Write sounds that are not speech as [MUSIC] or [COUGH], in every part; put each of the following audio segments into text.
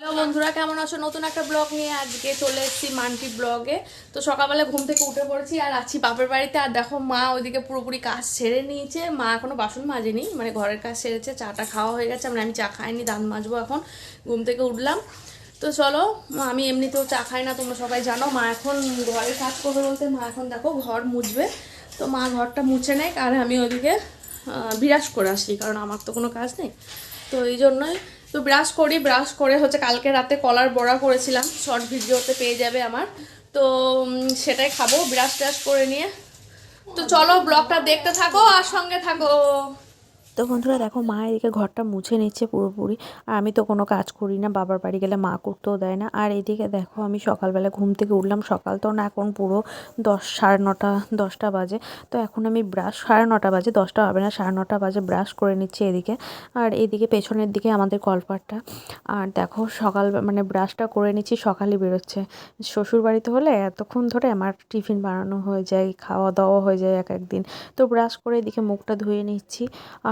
Hello বন্ধুরা, কেমন আছো? নতুন একটা ব্লগ নিয়ে আজকে চলে এসেছি মান্টি ব্লগে। তো সকালবেলা ঘুম থেকে উঠে পড়েছি আর আছি বাপের বাড়িতে। আর দেখো, মা ওইদিকে পুরোপুরি কাজ সেরে নিয়েছে। মা এখনও বাসন মাজেনি মানে ঘরের কাজ সেরেছে, চাটা খাওয়া হয়ে গেছে। মানে আমি চা খাইনি, দাঁত মাজবো এখন। ঘুম থেকে উঠলাম। তো চলো, আমি এমনিতেও চা খাই না, তোমরা সবাই জানো। মা এখন ঘরের কাজ করবে বলতে, মা এখন দেখো ঘর মুছবে। তো মা ঘরটা মুছে নেয় আর আমি ওইদিকে বিরাজ করে আসি, কারণ আমার তো কোনো কাজ নেই। তো এই জন্যই তো ব্রাশ করি ব্রাশ করে হচ্ছে কালকে রাতে কলার বড়া করেছিলাম। শর্ট ভিডিওতে পেয়ে যাবে আমার। তো সেটাই খাব ব্রাশ ট্রাশ করে নিয়ে। তো চলো ব্লগটা দেখতে থাকো আর সঙ্গে থাকো। তো বন্ধুরা দেখো মা এদিকে ঘরটা মুছে নিচ্ছে পুরোপুরি। আর আমি তো কোনো কাজ করি না, বাবার বাড়ি গেলে মা করতেও দেয় না। আর এদিকে দেখো আমি সকালবেলা ঘুম থেকে উঠলাম, সকাল তো না এখন পুরো দশ, সাড়ে নটা, দশটা বাজে। তো এখন আমি ব্রাশ সাড়ে নটা বাজে, দশটা হবে না, সাড়ে নটা বাজে ব্রাশ করে নিচ্ছি এদিকে। আর এদিকে পেছনের দিকে আমাদের কলপাটটা। আর দেখো সকাল মানে ব্রাশটা করে নিচ্ছি, সকালে বেরোচ্ছে। শ্বশুর বাড়িতে হলে এতক্ষণ ধরে আমার টিফিন বানানো হয়ে যায়, খাওয়া দাওয়া হয়ে যায় এক একদিন। তো ব্রাশ করে এদিকে মুখটা ধুয়ে নিচ্ছি।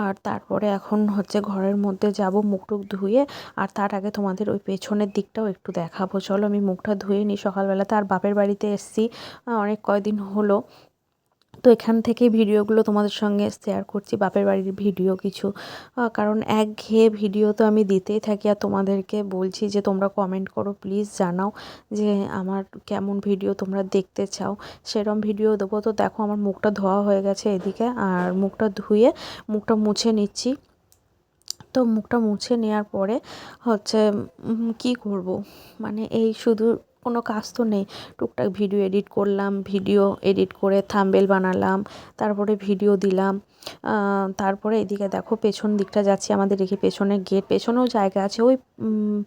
আর তারপরে এখন হচ্ছে ঘরের মধ্যে যাব মুখ টুক ধুয়ে আর তার আগে তোমাদের ওই পেছনের দিকটাও একটু দেখাবো। চলো আমি মুখটা ধুয়ে নিই। সকালবেলাতে আর বাপের বাড়িতে এসছি অনেক কয়দিন হলো। তো এখান থেকে ভিডিওগুলো তোমাদের সঙ্গে শেয়ার করছি, বাপের বাড়ির ভিডিও কিছু। কারণ একঘেয়ে ভিডিও তো আমি দিতেই থাকি আর তোমাদেরকে বলছি যে তোমরা কমেন্ট করো প্লিজ জানাও যে আমার কেমন ভিডিও তোমরা দেখতে চাও। সেরম ভিডিও দেবো। তো দেখো আমার মুখটা ধোয়া হয়ে গেছে এদিকে আর মুখটা ধুয়ে মুখটা মুছে নিচ্ছি। তো মুখটা মুছে নেওয়ার পরে হচ্ছে কি করব? মানে এই শুধু কোনো কাজ তো নেই। টুকটাক ভিডিও এডিট করলাম ভিডিও এডিট করে থাম্বেল বানালাম, তারপরে ভিডিও দিলাম। তারপরে এদিকে দেখো পেছন দিকটা যাচ্ছি আমাদের, দেখি পেছনে গেট পেছনেও জায়গা আছে, ওই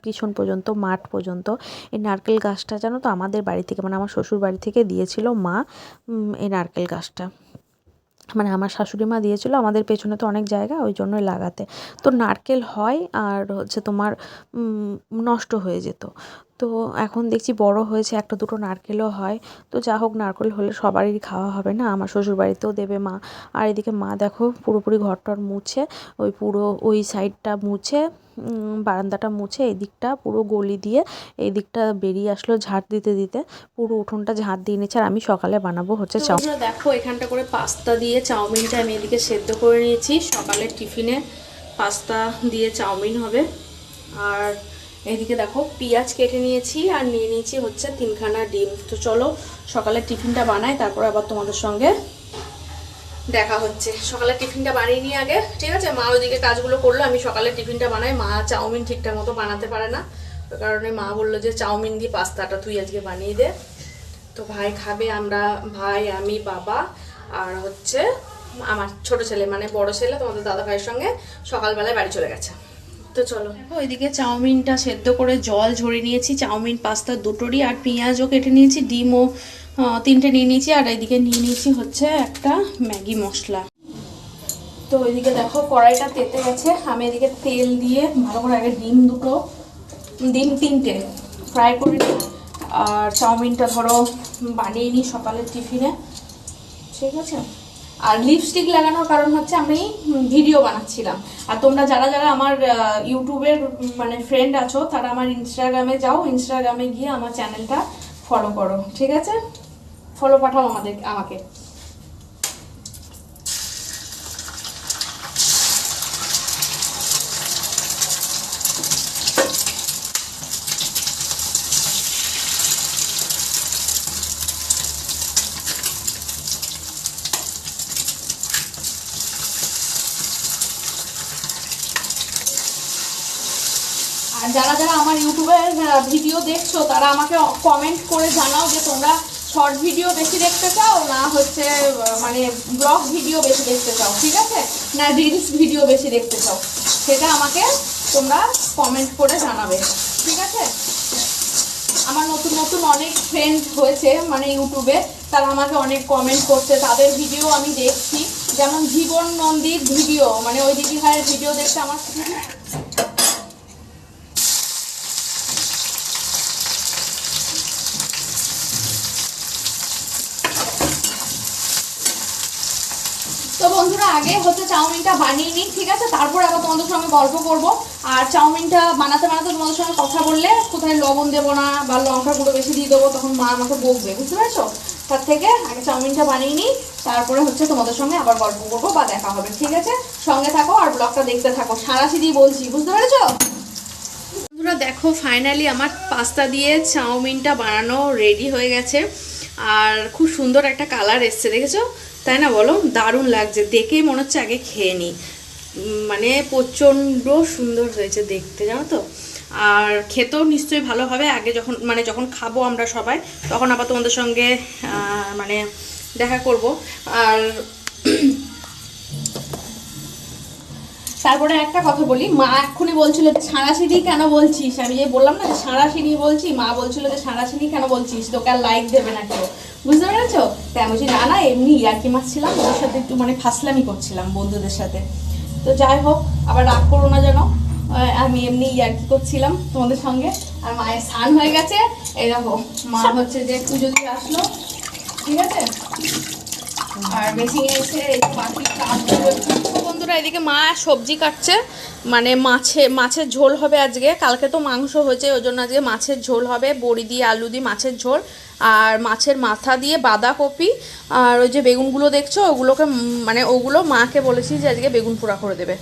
পিছন পর্যন্ত, মাঠ পর্যন্ত। এই নারকেল গাছটা জানো তো আমাদের বাড়ি থেকে মানে আমার শ্বশুর বাড়ি থেকে দিয়েছিল মা এই নারকেল গাছটা। মানে আমার শাশুড়ি মা দিয়েছিল, আমাদের পেছনে তো অনেক জায়গা, ওই জন্যই লাগাতে। তো নারকেল হয় আর হচ্ছে তোমার নষ্ট হয়ে যেত। তো এখন দেখছি বড় হয়েছে একটা দুটো নারকেলও হয়। তো যা হোক নারকেল হলে সবারই খাওয়া হবে না আমার শ্বশুর বাড়িতেও দেবে মা। আর এদিকে মা দেখো পুরোপুরি ঘরটর মুছে ওই পুরো ওই সাইডটা মুছে বারান্দাটা মুছে এই দিকটা পুরো গলি দিয়ে এই দিকটা বেরিয়ে আসলো ঝাড় দিতে দিতে। পুরো উঠোনটা ঝাড় দিয়ে নিচ্ছে আর আমি সকালে বানাবো হচ্ছে চাউ দেখো এখানটা করে পাস্তা দিয়ে চাউমিনটা আমি এদিকে সেদ্ধ করে নিয়েছি। সকালের টিফিনে পাস্তা দিয়ে চাউমিন হবে। আর এদিকে দেখো, পেঁয়াজ কেটে নিয়েছি আর নিয়ে নিয়েছি হচ্ছে তিনখানা ডিম। তো চলো সকালের টিফিনটা বানাই, তারপর আবার তোমাদের সঙ্গে দেখা হচ্ছে। সকালে টিফিনটা বানিয়ে নিয়ে আগে, ঠিক আছে? মা ওইদিকে কাজগুলো করল, আমি সকালে টিফিনটা বানাই। মা চাউমিন ঠিকঠাক মতো বানাতে পারে না ওই কারণে মা বলল যে, চাউমিন দিয়ে পাস্তাটা তুই আজকে বানিয়ে দে। তো ভাই খাবে আমরা, ভাই, আমি, বাবা আর হচ্ছে আমার ছোট ছেলে মানে বড় ছেলে তোমাদের দাদা ভাইয়ের সঙ্গে সকালবেলায় বাড়ি চলে গেছে। তো চলো। ওইদিকে চাউমিনটা সেদ্ধ করে জল ঝরিয়ে নিয়েছি। চাউমিন, পাস্তা দুটোরই, আর পেঁয়াজও কেটে নিয়েছি, ডিমও তিনটে নিয়ে নিয়েছি, আর এদিকে নিয়ে নিয়েছি হচ্ছে একটা ম্যাগি মশলা। তো ওইদিকে দেখো, কড়াইটা তেতে গেছে। আমি এদিকে তেল দিয়ে ভালো করে আগে ডিম দুটো, ডিম তিনটে ফ্রাই করে নিই। আর চাউমিনটা ধরো বানিয়ে নিই সকালের টিফিনে। ঠিক আছে? আর লিপস্টিক লাগানোর কারণ হচ্ছে আমি ভিডিও বানাচ্ছিলাম। আর তোমরা যারা যারা আমার ইউটিউবের মানে ফ্রেন্ড আছো, তারা আমার ইনস্টাগ্রামে যাও ইনস্টাগ্রামে গিয়ে আমার চ্যানেলটা ফলো করো, ঠিক আছে? ফলো পাঠাও আমাদের, আমাকে আর যারা যারা আমার ইউটিউবের ভিডিও দেখছ, তারা আমাকে কমেন্ট করে জানাও যে তোমরা শর্ট ভিডিও বেশি দেখতে চাও না হচ্ছে মানে ব্লগ ভিডিও বেশি দেখতে চাও, ঠিক আছে? না রিলস ভিডিও বেশি দেখতে চাও। সেটা আমাকে তোমরা কমেন্ট করে জানাবে, ঠিক আছে? আমার নতুন নতুন অনেক ফ্রেন্ড হয়েছে মানে ইউটিউবে, তারা আমাকে অনেক কমেন্ট করছে। তাদের ভিডিও আমি দেখছি। যেমন জীবন নন্দীর ভিডিও মানে ওই দিদি ভাইয়ের ভিডিও দেখতে আমার খুবই তো বন্ধুরা আগে হচ্ছে চাউমিনটা বানিয়ে নিই ঠিক আছে? তারপর আবার তোমাদের সঙ্গে গল্প করব। আর চাউমিনটা বানাতে বানাতে তোমাদের সঙ্গে কথা বললে কোথায় লবণ দেবো না বা লঙ্কা গুঁড়ো বেশি দিয়ে দেবো তখন মা আমাকে বকবে, বুঝতে পেরেছ? তার থেকে আগে চাউমিনটা বানিয়ে নিই, তারপরে হচ্ছে তোমাদের সঙ্গে আবার গল্প করব বা দেখা হবে, ঠিক আছে? সঙ্গে থাকো আর ব্লগটা দেখতে থাকো। সারাশি বলছি, বুঝতে পেরেছ? বন্ধুরা, দেখো ফাইনালি আমার পাস্তা দিয়ে চাউমিনটা বানানো রেডি হয়ে গেছে। আর খুব সুন্দর একটা কালার এসছে, দেখেছ? তাই না বলো? দারুণ লাগছে। দেখেই মনে হচ্ছে আগে খেয়ে নিই। মানে প্রচণ্ড সুন্দর হয়েছে দেখতে, জানো তো? আর খেতেও নিশ্চয়ই ভালো হবে। আগে যখন মানে যখন খাব আমরা সবাই, তখন আবার তোমাদের সঙ্গে মানে দেখা করব। আর [CLEARS THROAT] তারপরে একটা কথা বলি। মা এক্ষুনি বলছিল যে সাঁড়াশিড়ি কেন বলছিস? আমি যে বললাম না যে সাঁড়াশিড়ি বলছি? মা বলছিল যে সাঁড়াশিড়ি কেন বলছিস? তোকে আর লাইক দেবে না কেউ। বুঝতে পেরেছ? তাই আমি বলছি, না না, এমনি ইয়ার্কি মারছিলাম, ওদের সাথে একটু মানে ফাসলামি করছিলাম বন্ধুদের সাথে। তো যাই হোক, আবার রাগ করো না যেন। আমি এমনি ইয়ার্কি করছিলাম তোমাদের সঙ্গে। আর মায়ের স্নান হয়ে গেছে। এই দেখো, মা হচ্ছে যে পুজো দিয়ে আসলো। ঠিক আছে? বন্ধুরা, এদিকে মা সবজি কাটছে। মানে মাছে, মাছের ঝোল হবে আজকে। কালকে তো মাংস হয়েছে, ওই জন্য আজকে মাছের ঝোল হবে। বড়ি দিয়ে আলু দিয়ে মাছের ঝোল। আর মাছের মাথা দিয়ে বাঁধাকপি, আর ওই যে বেগুনগুলো দেখছ, ওগুলোকে মানে ওগুলো মাকে বলেছি যে আজকে বেগুন পোড়া করে দেবে।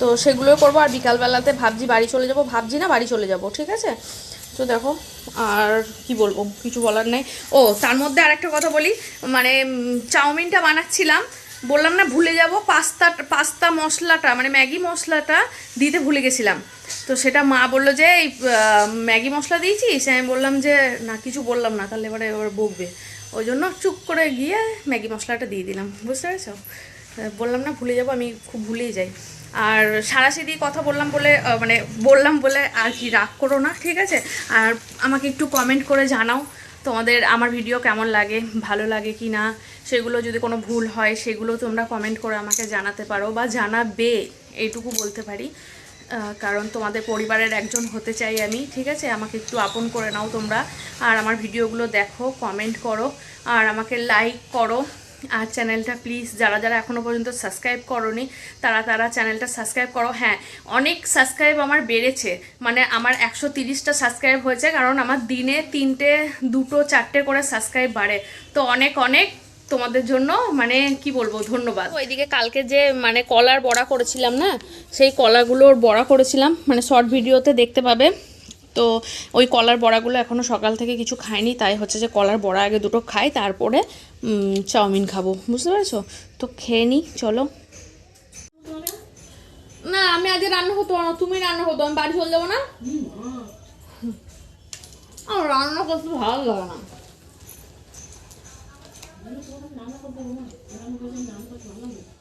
তো সেগুলোই করব, আর বিকালবেলাতে ভাবছি বাড়ি চলে যাব, ভাবছি না বাড়ি চলে যাব, ঠিক আছে? তো দেখো, আর কি বলব, কিছু বলার নেই। ও, তার মধ্যে আরেকটা কথা বলি মানে চাউমিনটা বানাচ্ছিলাম, বললাম না ভুলে যাব, পাস্তা পাস্তা মশলাটা মানে ম্যাগি মশলাটা দিতে ভুলে গেছিলাম। তো সেটা মা বলল যে, এই ম্যাগি মশলা দিয়েছিস? আমি বললাম যে, না, কিছু বললাম না। তাহলে এবারে, এবার বকবে। ওই জন্য চুপ করে গিয়ে ম্যাগি মশলাটা দিয়ে দিলাম। বুঝতে পেরেছ? বললাম, না, ভুলে যাব, আমি খুব ভুলেই যাই। আর সারাশি দিয়ে কথা বললাম বলে মানে বললাম বলে আর কি রাগ করো না, ঠিক আছে? আর আমাকে একটু কমেন্ট করে জানাও তোমাদের, আমার ভিডিও কেমন লাগে, ভালো লাগে কি না? সেগুলো যদি কোনো ভুল হয়, সেগুলো তোমরা কমেন্ট করে আমাকে জানাতে পারো বা জানাবে, এইটুকু বলতে পারি। কারণ তোমাদের পরিবারের একজন হতে চাই আমি, ঠিক আছে? আমাকে একটু আপন করে নাও তোমরা। আর আমার ভিডিওগুলো দেখো কমেন্ট করো, আর আমাকে লাইক করো। আর চ্যানেলটা প্লিজ যারা যারা এখনও পর্যন্ত সাবস্ক্রাইব করনি, তারা তারা চ্যানেলটা সাবস্ক্রাইব করো। হ্যাঁ অনেক সাবস্ক্রাইব আমার বেড়েছে। মানে আমার একশো তিরিশটা সাবস্ক্রাইব হয়েছে, কারণ আমার দিনে তিনটে, দুটো, চারটে করে সাবস্ক্রাইব বাড়ে। তো অনেক অনেক তোমাদের জন্য মানে কি বলব ধন্যবাদ। ওইদিকে কালকে যে মানে কলার বড়া করেছিলাম না সেই কলাগুলোর বড়া করেছিলাম মানে শর্ট ভিডিওতে দেখতে পাবে। তো ওই কলার বড়াগুলো এখনও সকাল থেকে কিছু খাইনি তাই হচ্ছে যে কলার বড়া আগে দুটো খাই তারপরে চাউমিন খাব বুঝতে পেরেছ? তো খেয়ে নিই চলো। না আমি আজকে রান্না হতো না তুমি রান্না হতো আমি বাড়ি চলে যাব না? আমার রান্না করতে ভালো লাগে না। 你们说他们拿那么多嘛，你们说 keburungan.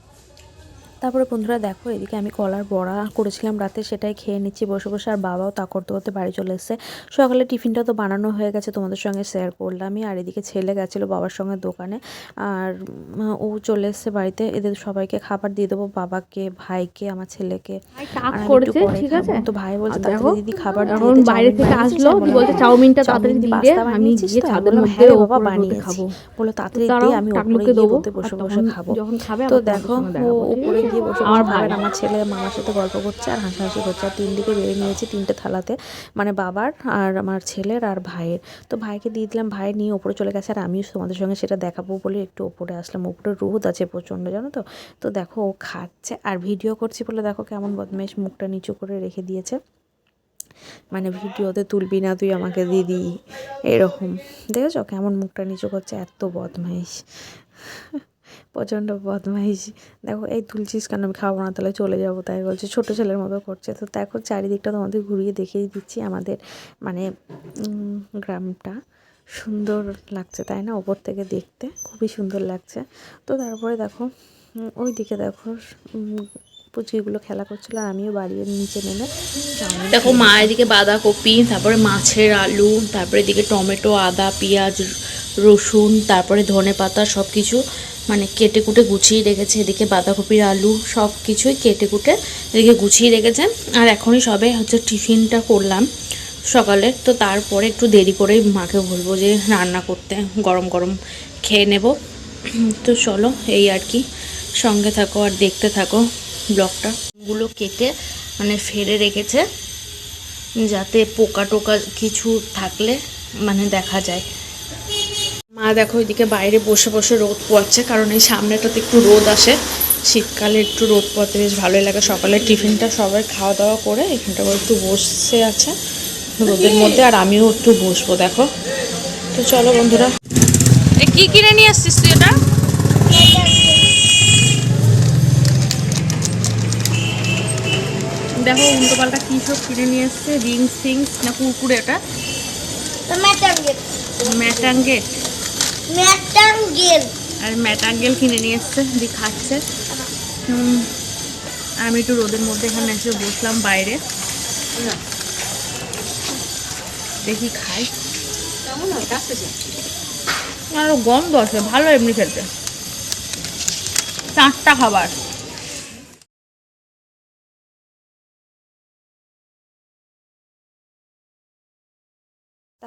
তারপরে বন্ধুরা দেখো এদিকে আমি কলার বড়া করেছিলাম রাতে সেটাই খেয়ে নিচ্ছি বসে বসে আর বাবাও তা করতে করতে বাড়ি চলে এসেছে সকালে টিফিনটা তো বানানো হয়ে গেছে তোমাদের সঙ্গে শেয়ার করলামই আর এদিকে ছেলে গেছিল বাবার সঙ্গে দোকানে আর ও চলে এসেছে বাড়িতে এদের সবাইকে খাবার দিয়ে দেবো বাবাকে ভাইকে আমার ছেলেকে পরে খাব। তো ভাই বলছে তাড়াতাড়ি দিদি খাবার এখন বাইরে থেকে আসলো বলছে "হ্যাঁ।" চাউমিনটা চাউমিন তাড়াতাড়ি দিয়ে আমি গিয়ে ছাদের মধ্যে "হ্যাঁ বাবা খাব। বলে তাড়াতাড়ি দিয়ে আমি ওপরে গিয়ে বসে বসে খাব তো দেখো ঠিক উপরে আছে? গিয়ে বসে আমার বসে ভাই। আমার ছেলে মামার সাথে গল্প করছে আর হাসাহাসি করছে। আর তিন দিকে বেড়ে নিয়েছি তিনটে থালাতে মানে বাবার আর আমার ছেলের আর ভাইয়ের। তো ভাইকে দিয়ে দিলাম ভাই নিয়ে ওপরে চলে গেছে আর আমিও তোমাদের সঙ্গে সেটা দেখাবো বলে একটু ওপরে আসলাম। ওপরে রোদ আছে প্রচণ্ড জানো তো? তো দেখো ও খাচ্ছে আর ভিডিও করছি বলে দেখো কেমন বদমেশ মুখটা নিচু করে রেখে দিয়েছে। মানে ভিডিওতে তুলবি না তুই আমাকে দিদি। এরকম। দেখেছ কেমন মুখটা নিচু করছে? এত বদমাইশ। প্রচণ্ড বদমাইশ। দেখো এই তুলছিস কেন? আমি খাব না তাহলে চলে যাব তাই বলছে। ছোটো ছেলের মতো করছে। তো দেখো চারিদিকটা তোমাদের ঘুরিয়ে দেখিয়ে দিচ্ছি আমাদের মানে গ্রামটা। সুন্দর লাগছে তাই না? ওপর থেকে দেখতে খুবই সুন্দর লাগছে। তো তারপরে দেখো ওই দিকে দেখো পুচকিগুলো খেলা করছিল আর আমিও বাড়ির নিচে নেমে দেখো মা এদিকে বাঁধাকপি তারপরে মাছের আলু তারপরে এদিকে টমেটো আদা পেঁয়াজ রসুন তারপরে ধনে পাতা সব কিছু মানে কেটে কুটে গুছিয়ে রেখেছে, এদিকে বাঁধাকপির আলু সব কিছুই কেটে কুটে এদিকে গুছিয়ে রেখেছে। আর এখনই সবে হচ্ছে টিফিনটা করলাম সকালে, তো তারপরে একটু দেরি করেই মাকে বলব যে রান্না করতে, গরম গরম খেয়ে নেব। তো চলো এই আর কি, সঙ্গে থাকো আর দেখতে থাকো ব্লগটা। গুলো কেটে মানে ফেলে রেখেছে, যাতে পোকা টোকা কিছু থাকলে মানে দেখা যায়। মা দেখো ওইদিকে বাইরে বসে বসে রোদ পোয়াচ্ছে কারণ এই সামনেটাতে একটু রোদ আসে। শীতকালে একটু রোদ পোয়াতে বেশ ভালোই লাগে। সকালে টিফিনটা সবাই খাওয়া দাওয়া করে এখানটা একটু বসে আছে রোদের মধ্যে আর আমিও একটু বসবো দেখো। তো চলো বন্ধুরা। এ কি কিনে নিয়ে আসছিস তুই এটা? দেখো উল্টো পাল্টা কী সব কিনে নিয়ে এসছে রিংস ফিংস না কুরকুরে এটা? ম্যাটাঙ্গেট ম্যাটাঙ্গেল আর ম্যাটাঙ্গেল কিনে নিয়ে এসছে, দি খাচ্ছে। আমি একটু রোদের মধ্যে এখানে এসে বসলাম বাইরে। দেখি খাই। আরও গন্ধ আছে ভালো এমনি খেতে। চারটা খাবার।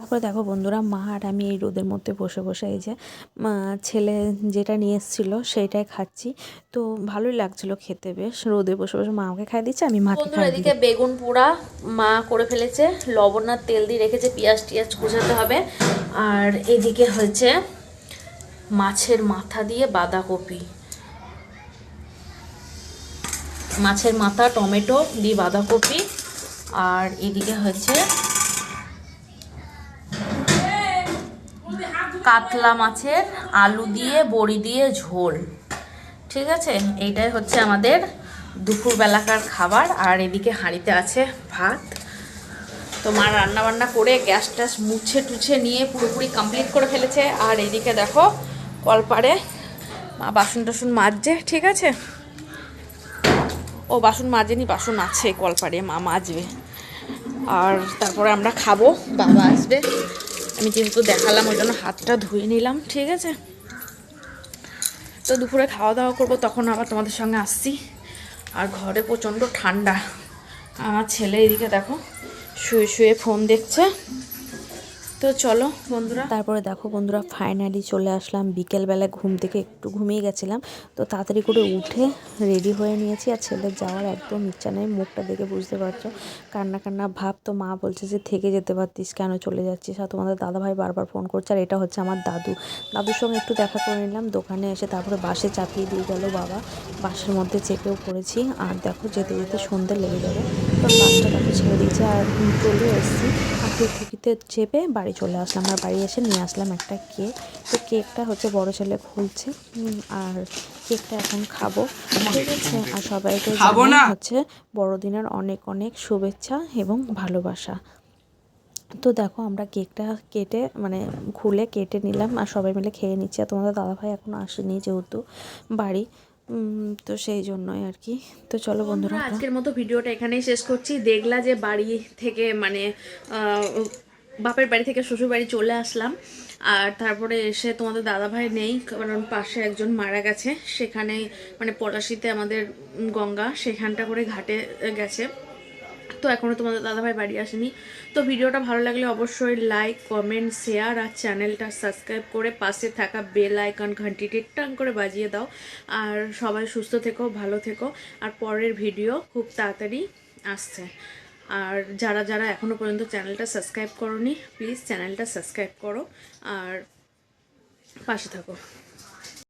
তারপরে দেখো বন্ধুরা মা আর আমি এই রোদের মধ্যে বসে বসে এই যে মা ছেলে যেটা নিয়ে এসেছিল সেইটাই খাচ্ছি। তো ভালোই লাগছিল খেতে বেশ। রোদে বসে বসে মা আমাকে খাই দিচ্ছে আমি মাকে বন্ধুরা খাই এদিকে বেগুন পোড়া মা করে ফেলেছে। লবণ আর তেল দিয়ে রেখেছে পেঁয়াজ টিয়াজ কুচাতে হবে। আর এদিকে হয়েছে মাছের মাথা দিয়ে বাঁধাকপি। মাছের মাথা টমেটো দিয়ে বাঁধাকপি। আর এদিকে হচ্ছে কাতলা মাছের আলু দিয়ে, বড়ি দিয়ে, ঝোল। ঠিক আছে? এইটাই হচ্ছে আমাদের দুপুরবেলাকার খাবার। আর এদিকে হাঁড়িতে আছে ভাত। তো মা রান্না বান্না করে গ্যাস ট্যাস মুছে টুছে নিয়ে পুরোপুরি কমপ্লিট করে ফেলেছে। আর এদিকে দেখো, কলপারে মা বাসন টাসন মাজছে, ঠিক আছে? ও বাসন মাজেনি, বাসন আছে কলপারে, মা মাজবে। আর তারপরে আমরা খাব, বাবা আসবে। আমি যেহেতু দেখালাম, ওই জন্য হাতটা ধুয়ে নিলাম, ঠিক আছে? তো দুপুরে খাওয়া দাওয়া করব, তখন আবার তোমাদের সঙ্গে আসছি। আর ঘরে প্রচণ্ড ঠান্ডা। আমার ছেলে এদিকে দেখো, শুয়ে শুয়ে ফোন দেখছে। তো চলো, বন্ধুরা। তারপরে দেখো বন্ধুরা ফাইনালি চলে আসলাম। বিকেলবেলা ঘুম থেকে একটু ঘুমিয়ে গেছিলাম। তো তাড়াতাড়ি করে উঠে রেডি হয়ে নিয়েছি। আর ছেলের যাওয়ার একদম ইচ্ছা নেই, মুখটা দেখে বুঝতে পারছ। কান্না কান্না ভাব তো মা বলছে যে, থেকে যেতে পারতিস কেন? চলে যাচ্ছিস? আর তোমাদের দাদাভাই বারবার ফোন করছে। আর এটা হচ্ছে আমার দাদু। দাদুর সঙ্গে একটু দেখা করে নিলাম। দোকানে এসে তারপরে বাসে চাপিয়ে দিয়ে গেল বাবা। বাসের মধ্যে চেপেও পড়েছি। আর দেখো, যেতে যেতে সন্ধ্যে লেগে যাবে তো বাসটা তাকে ছেড়ে দিয়েছে। আর চলে এসেছি। আর টুকটুকিতে চেপে বাড়ি চলে আসলাম আর বাড়ি এসে নিয়ে আসলাম একটা কেক। তো কেকটা হচ্ছে বড় ছেলে খুলছে আর কেকটা এখন খাব। ঠিক আছে আর সবাইকে হচ্ছে বড়দিনের অনেক অনেক শুভেচ্ছা এবং ভালোবাসা। তো দেখো আমরা কেকটা কেটে মানে খুলে কেটে নিলাম আর সবাই মিলে খেয়ে নিচ্ছি। আর তোমাদের দাদাভাই এখনও আসেনি যেহেতু বাড়ি তো সেই জন্যই আর কি। তো চলো বন্ধুরা আজকের মতো ভিডিওটা এখানেই শেষ করছি। দেখলা যে বাড়ি থেকে মানে বাপের বাড়ি থেকে শ্বশুর বাড়ি চলে আসলাম। আর তারপরে এসে তোমাদের দাদাভাই নেই, কারণ পাশে একজন মারা গেছে। সেখানে মানে পলাশিতে আমাদের গঙ্গা, সেখানটা করে ঘাটে গেছে। তো এখনও তোমাদের দাদাভাই বাড়ি আসেনি। তো ভিডিওটা ভালো লাগলে অবশ্যই লাইক কমেন্ট শেয়ার আর চ্যানেলটা সাবস্ক্রাইব করে পাশে থাকা বেল আইকন ঘন্টিটি টাং করে বাজিয়ে দাও। আর সবাই সুস্থ থেকো, ভালো থেকো। আর পরের ভিডিও খুব তাড়াতাড়ি আসছে। আর যারা যারা এখনও পর্যন্ত চ্যানেলটা সাবস্ক্রাইব করনি প্লিজ চ্যানেলটা সাবস্ক্রাইব করো আর পাশে থাকো।